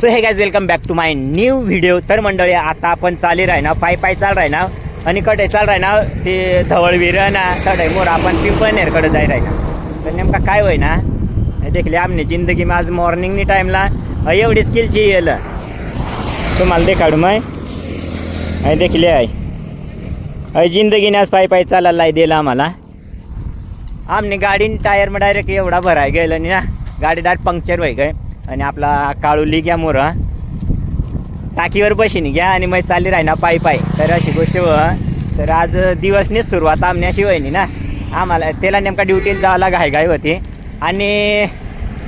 So hey guys welcome back to my new video तर मंडळी आता आपण चाली राही पाय पाय चाल राही आणि कडे चाल राही ना ते धवळवीर ना तडे मोर आपण पिंपळनेरकडे जाय राही तर नेमका काय होय ना हे देखले आमने जिंदगी मग आज मॉर्निंगनी टाईमला एवढी स्किलची येलं. तुम्हाला देखाडू मग हे देखले आहे अय जिंदगीने आज पाय पाय चालायला दिलं आम्हाला. आमने गाडीन टायर मग डायरेक्ट एवढा भराय गेलं ना गाडी डायरेक्ट पंक्चर व्हाय गय आणि आपला काळुली घ्या मोर. टाकीवर बशीन घ्या आणि मग चालली राही ना पायी पायी. तर अशी गोष्ट व तर आज दिवसनीच सुरुवात आमण्याशी वहिनी ना. आम्हाला त्याला नेमका ड्युटीला जायला घाई होती. आणि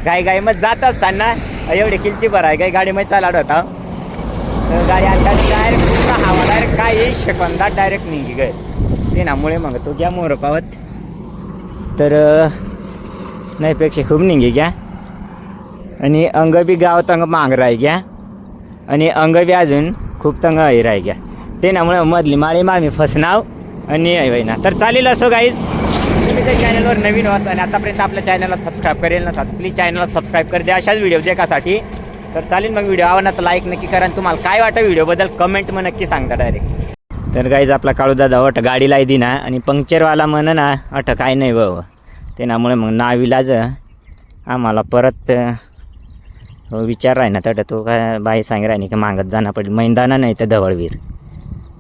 घाईघाई मग जात असताना एवढी किलची बरं आहे काही गाडी मग चालाड होता. तर गाडी आता डायरेक्ट हवा डायरेक्ट काही सेकंदात डायरेक्ट निघी गय तेनामुळे मग तो घ्या मोर पावत. तर नाहीपेक्षा खूप निघी घ्या. आणि अंग बी गाव तंग मांग राही घ्या आणि अंग बी अजून खूप तंग हे राही घ्या तेनामुळे मधली माळी मामी फसनाव आणि हे ना तर चालेल असो गाईज तुम्ही त्या चॅनलवर नवीन वाचता आणि आतापर्यंत आपल्या चॅनलला सबस्क्राईब करेल नसा प्लीज चॅनलला सबस्क्राईब कर द्या अशाच व्हिडिओ देखासाठी तर चालेल मग व्हिडिओ आवडला तर लाईक नक्की करा आणि तुम्हाला काय वाटतं व्हिडिओबद्दल कमेंट मग नक्की सांगता डायरेक्ट तर गाईज आपला काळू दादा अट गाडीला दी ना आणि पंक्चरवाला म्हण ना अट काय नाही बाबा. तेनामुळे मग नाविलाज आम्हाला परत विचार राही ना तर तो काय बाई सांग राही की मागत जाणं पडेल. मैदाना नाही तर धवळवीर.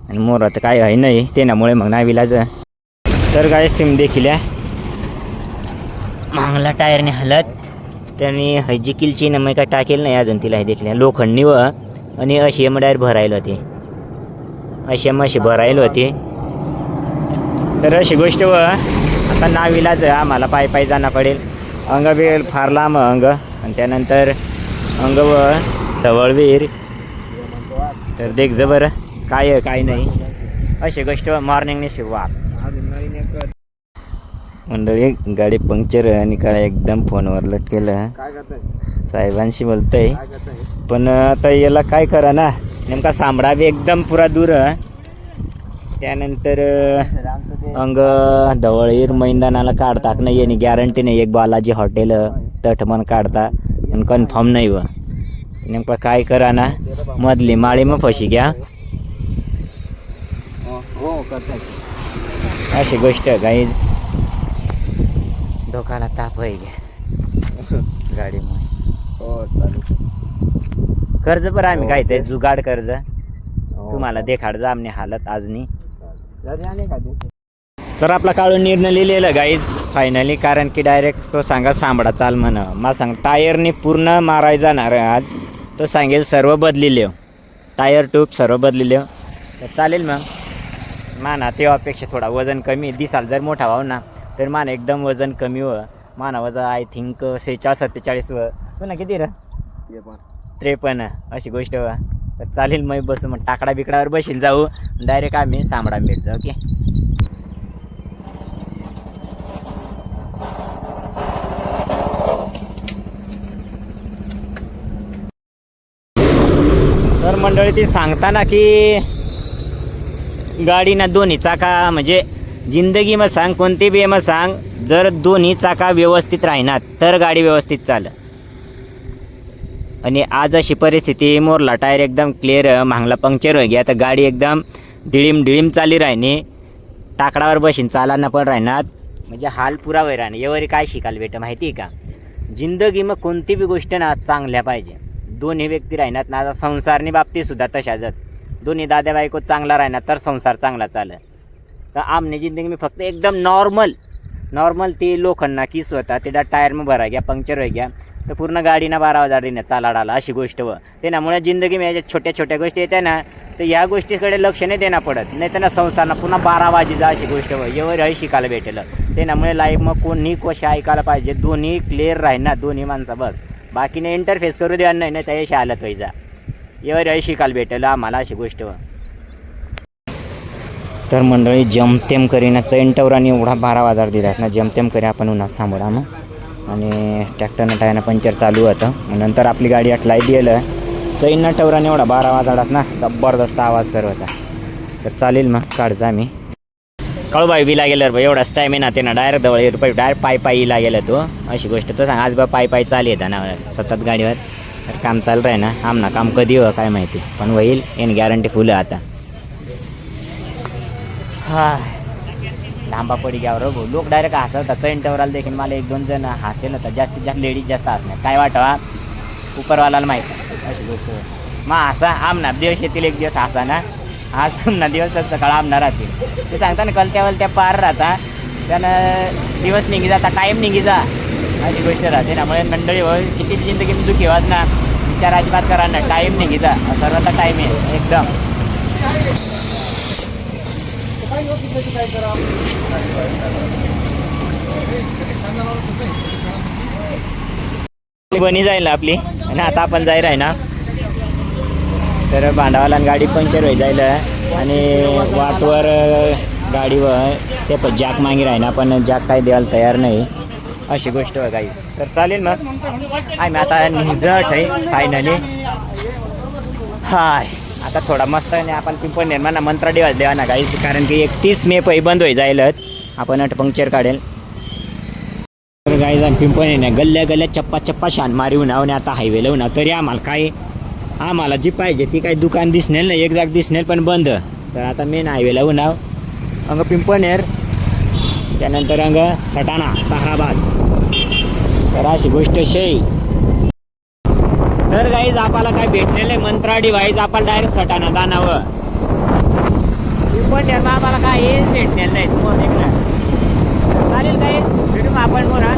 आणि मोर तर काय आहे नाही. तेनामुळे मग नाविलाज तर काय स्टीम देखील मांगला मागला टायरने हलत. त्यांनी हजी किलची ना मग काय टाकेल नाही अजून तिला हे देखील. लोखंडनी व आणि अशी एम डायर भरायला होती. अशी एम अशी भरायला होती. तर अशी गोष्ट व आता नाविलाच आम्हाला पाय पाय जाणं पडेल. अंग बी फार लांब अंग. आणि त्यानंतर अंग व ढवळवीर तर देख जा बरं. काय आहे काय नाही. अशी गोष्ट मॉर्निंगने शिवा मंडळी गाडी पंक्चर आणि काय एकदम फोनवर लटकेलं साहेबांशी बोलतंय. पण आता याला काय करा ना? नेमका बी एकदम पुरा दूर. त्यानंतर अंग धवळीर मैदानाला काढतात नाही आणि गॅरंटी नाही. एक बालाजी हॉटेल तट पण काढता. आणि कन्फर्म नाही व नेमका काय करा ना मधली माळी मग फशी घ्या अशी गोष्ट गाईज डोकाला ताप आहे घ्या चालेल कर्ज पण आम्ही काय ते. जुगाड कर्ज तुम्हाला देखाड जा आमने हालत आजनी? तर आपला काढून निर्णय लिहिलेला गाईज फायनली कारण की डायरेक्ट तो सांगा सांभाळा चाल म्हण. मला सांग टायरने पूर्ण माराय जाणार आज. तो सांगेल सर्व बदलिले. टायर ट्यूब सर्व बदलिले. तर चालेल मग. माना तेव्हापेक्षा थोडा वजन कमी दिसाल जर मोठा व्हाव ना तर मान एकदम वजन कमी व माना वजन आय थिंक सेहेचाळीस सत्तेचाळीस व पुन्हा किती र? ये पण त्रेपन्न. अशी गोष्ट व तर चालेल मग बसू मग. टाकडा बिकडावर बशील जाऊ. डायरेक्ट आम्ही सांभाळा भेट जाऊ ओके तर मंडळी ती सांगताना की गाडी ना दोन्ही चाका म्हणजे जिंदगी मग सांग कोणती बी मग सांग जर दोन्ही चाका व्यवस्थित राहणार तर गाडी व्यवस्थित चाल आणि आज अशी परिस्थिती मोरला टायर एकदम क्लिअर मांगला पंक्चर होई गया तर गाडी एकदम डिळीम डिळीम चाली राहिनी. टाकडावर बशीन चालांना पण राहणार म्हणजे हाल पुरा वय राहणे एवढी काय शिकायला भेटं माहिती आहे का? जिंदगी मग कोणती बी गोष्ट ना चांगल्या पाहिजे. दोन्ही व्यक्ती राहणार ना आता संसारनी बाबतीतसुद्धा तशाच दोन्ही दाद्या बायको चांगला राहणार तर संसार चांगला चालेल. तर आमने जिंदगी मी फक्त एकदम नॉर्मल नॉर्मल ती लोखंडना की स्वतः तिला टायर मग भरा घ्या पंक्चर होई घ्या तर पूर्ण गाडीना बारा हजार देण्यात चालाडाला अशी गोष्ट व. त्यामुळे जिंदगी मी याच्या छोट्या छोट्या गोष्टी येत्या ना तर ह्या गोष्टीकडे लक्ष नाही देणं पडत. नाही त्यांना संसारना पुन्हा बारा वाजी जा अशी गोष्ट व. एवढं हळी शिकायला भेटेल. त्यामुळे लाईफ मग कोणी कशा ऐकायला पाहिजे. दोन्ही क्लिअर राहीना दोन्ही माणसं बस. बाकीने इंटरफेस करू द्या नाही नाही त्या हालत व्हायचा एवढं हे शिकायला भेटेल आम्हाला अशी गोष्ट. व तर मंडळी जमतेम करीनाचा चैनटवराने एवढा बारा वाजार दिलात ना जमतेम करी आपण उन्हा सांभाळा मग आणि ट्रॅक्टरनं टायरनं पंक्चर चालू होतं. नंतर आपली गाडी अटलाई दिलं चैन टवराने एवढा बारा वाजाडात ना जबरदस्त आवाज करत होता. तर चालेल मग काढजा कळू कळूबाई विला गेल्यावर भाई एवढाच स्टॅमिना आहे ना त्यांना डायरेक्ट जवळ डायरेक्ट पाय पायीला गेलं तो. अशी गोष्ट तो सांग आज बा पाय पाय चालू येतं ना सतत गाडीवर. तर काम चालू आहे ना. आम ना काम कधी हो काय माहिती. पण होईल येन गॅरंटी फुलं आता. हा लांबा पडी घ्यावर भाऊ. लोक डायरेक्ट हसवतात. चैन टवराला देखील मला एक दोन जण हसेल तर जास्तीत जास्त लेडीज जास्त हसणार. काय वाटावा उपरवाला माहीत. अशी गोष्ट. मग हसा. आमना दिवस येतील एक दिवस हसा ना. आज तुम्हाला दिवस सकाळ आमणार राहतील. ते सांगता ना कलत्यावर त्या पार राहता. त्यानं दिवस निघी जाता टाईम निघी जा अशी गोष्ट राहते. त्यामुळे मंडळी हो किती जिंदगी दुखी घेवाच ना विचार अजिबात करा ना टाईम निघी जा. सर्वांचा टाईम आहे एकदम. बनी जाईल आपली. आणि आता आपण जाईल आहे ना तर भांडावाला गाडी पंक्चर होई जाईल आणि वाटवर गाडीवर ते पण जॅक मागे राही ना पण जॅक काही द्यायला तयार नाही. अशी गोष्ट आहे काही तर चालेल मग. आम्ही आता निघत आहे फायनली हाय. आता थोडा मस्त आहे आपण पिंपळ निर्माण मंत्र देवाच द्या ना काही कारण की एकतीस मे पै बंद होई जाईल आपण अट पंक्चर काढेल. तर गाई जाण पिंपळ आहे ना गल्ल्या गल्ल्या चप्पा चप्पा शान मारी उन्हा आणि आता हायवे लावून तरी आम्हाला काय आम्हाला जी पाहिजे ती काही दुकान दिसणार नाही एक जाग दिसणार पण बंद. तर आता मेन हायवेला उन्हाव. अंग पिंपणेर त्यानंतर अंग सटाणा ताहराबाद. तर अशी गोष्ट शे. तर गाईज आपल्याला काय भेटलेलं आहे? मंत्राडी वाईज आपण डायरेक्ट सटाणा जाणावं. पिंपणेर आम्हाला काय हेच भेटलेलं नाही. तुम्हाला चालेल काय भेटू मग आपण मोरा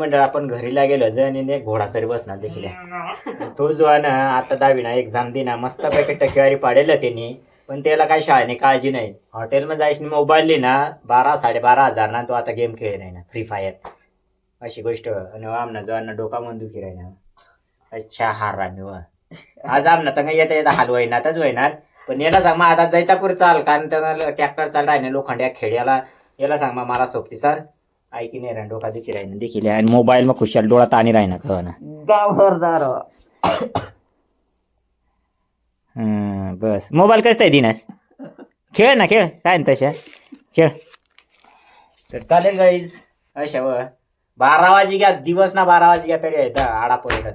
मंडळ आपण घरीला गेलो जण घोडा करी बसणार देखील तो जो आहे ना आता दहावी ना एक्झाम दिना मस्त पैकी टक्केवारी पाडेल त्यांनी पण त्याला काय शाळेने काळजी नाही. हॉटेलमध्ये जायची मोबाईल ना बारा साडेबारा हजार ना तो आता गेम खेळ नाही ना फ्री फायर अशी गोष्ट. आणि आमना जो ना डोका मन दुखी राही ना अच्छा हार रामी व. आज आमना तर येता येता हाल होईनातच होईनात. पण याला सांग मग आता जैतापूर चाल कारण त्याला ट्रॅक्टर चाल राही लोखंड्या खेड्याला. याला सांग मग मला सोबती ऐकी नाही राही डोका दुखी राही देखील आणि मोबाईल मग खुशाल डोळा ताणी राही ना कळ ना? गावरदार हम्म, बस. मोबाईल कसं आहे दिनास खेळ ना खेळ. काय ना तशा? खेळ. तर चालेल गाईज अशा व बारा वाजी घ्या. दिवस ना बारा वाजी घ्या तरी आहे आडा पडत